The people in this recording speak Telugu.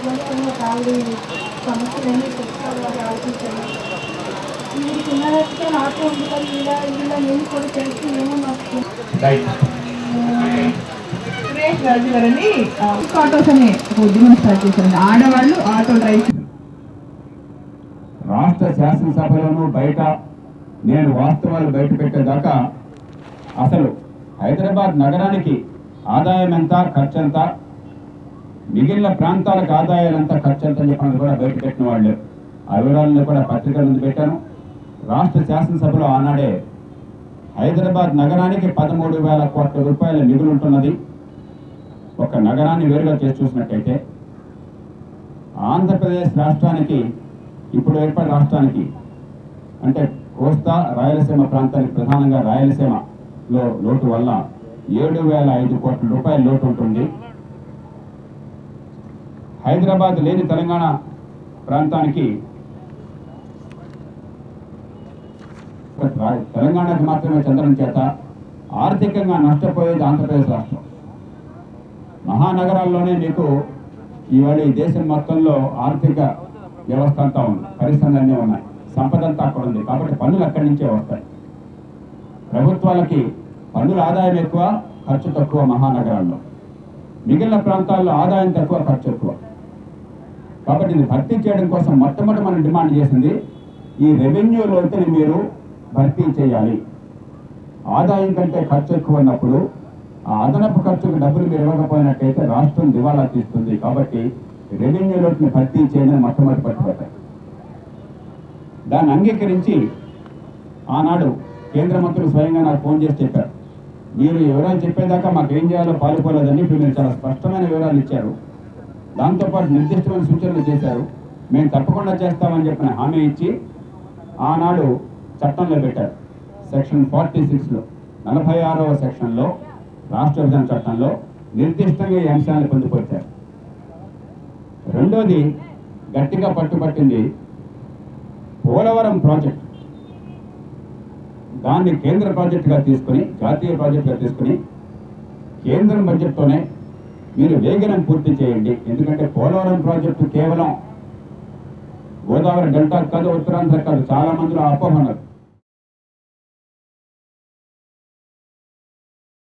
వాళ్ళకి ఆవిడ సమస్యలన్నీ ఉన్నదైతే నాకు ఉంటుంది వీళ్ళ వీళ్ళ నేను కూడా తెలిసి ఏమో నాకు సురేష్ రాజు గారని ఆటోస్ అనే ఒక ఉద్యమం స్టార్ట్ చేశారండి. ఆడవాళ్ళు ఆటో డ్రైవ్ రాష్ట్ర శాసనసభలోనూ బయట నేను వాస్తవాలు బయట పెట్టేదాకా అసలు హైదరాబాద్ నగరానికి ఆదాయం ఎంత ఖర్చు ఎంత మిగిలిన ప్రాంతాలకు ఆదాయాలంతా ఖర్చు ఎంత చెప్పి కూడా బయట పెట్టిన వాళ్ళు. ఆ వివరాలను కూడా పత్రికల ముందు పెట్టాను. రాష్ట్ర శాసనసభలో ఆనాడే హైదరాబాద్ నగరానికి పదమూడు వేల కోట్ల రూపాయల నిధులు ఉంటున్నది. ఒక నగరాన్ని వేరుగా చేసి చూసినట్టయితే ఆంధ్రప్రదేశ్ రాష్ట్రానికి ఇప్పుడు ఏర్పడిన రాష్ట్రానికి అంటే కోస్తా రాయలసీమ ప్రాంతానికి ప్రధానంగా రాయలసీమలో లోటు వల్ల ఏడు వేల ఐదు కోట్ల రూపాయల లోటు ఉంటుంది. హైదరాబాద్ లేని తెలంగాణ ప్రాంతానికి తెలంగాణకు మాత్రమే చెందడం చేత ఆర్థికంగా నష్టపోయేది ఆంధ్రప్రదేశ్ రాష్ట్రం. మహానగరాల్లోనే మీకు ఇవాళ ఈ దేశం మొత్తంలో ఆర్థిక వ్యవస్థ అంతా ఉంది. పరిశ్రమలన్నీ ఉన్నాయి. సంపద అంతా అక్కడ ఉంది. కాబట్టి పన్నులు అక్కడి నుంచే వస్తాయి. ప్రభుత్వాలకి పన్నుల ఆదాయం ఎక్కువ ఖర్చు తక్కువ మహానగరాల్లో. మిగిలిన ప్రాంతాల్లో ఆదాయం తక్కువ ఖర్చు ఎక్కువ. కాబట్టి ఇది భర్తీ చేయడం కోసం మొట్టమొదటి మనం డిమాండ్ చేసింది ఈ రెవెన్యూ లోటుని మీరు భర్తీ చేయాలి. ఆదాయం కంటే ఖర్చు ఎక్కువ ఉన్నప్పుడు ఆ అదనపు ఖర్చుకు డబ్బులు మీరు ఇవ్వకపోయినట్టయితే రాష్ట్రం దివాలా తీస్తుంది. కాబట్టి రెవెన్యూ లోటుని భర్తీ చేయడం మొట్టమొదటి పట్టుబట్టాయి దాన్ని అంగీకరించి ఆనాడు కేంద్ర మంత్రులు స్వయంగా నాకు ఫోన్ చేసి చెప్పారు. మీరు వివరాలు చెప్పేదాకా మాకు ఏం చేయాలో పాలుపోలేదని ఇప్పుడు మీరు చాలా స్పష్టమైన వివరాలు ఇచ్చారు. దాంతోపాటు నిర్దిష్టమైన సూచనలు చేశారు. మేము తప్పకుండా చేస్తామని చెప్పిన హామీ ఇచ్చి ఆనాడు చట్టంలో పెట్టారు సెక్షన్ ఫార్టీ సిక్స్లో నలభై ఆరవ సెక్షన్లో రాష్ట్ర విభజన చట్టంలో నిర్దిష్టంగా ఈ అంశాలను పొందుపరిచారు. రెండోది గట్టిగా పట్టుపట్టింది పోలవరం ప్రాజెక్ట్. దాన్ని కేంద్ర ప్రాజెక్టుగా తీసుకుని జాతీయ ప్రాజెక్టుగా తీసుకుని కేంద్రం బడ్జెట్తోనే మీరు వేగనం పూర్తి చేయండి. ఎందుకంటే పోలవరం ప్రాజెక్టు కేవలం గోదావరి డెల్టా కాదు ఉత్తరాంధ్ర కాదు చాలా మందిలో అపోహ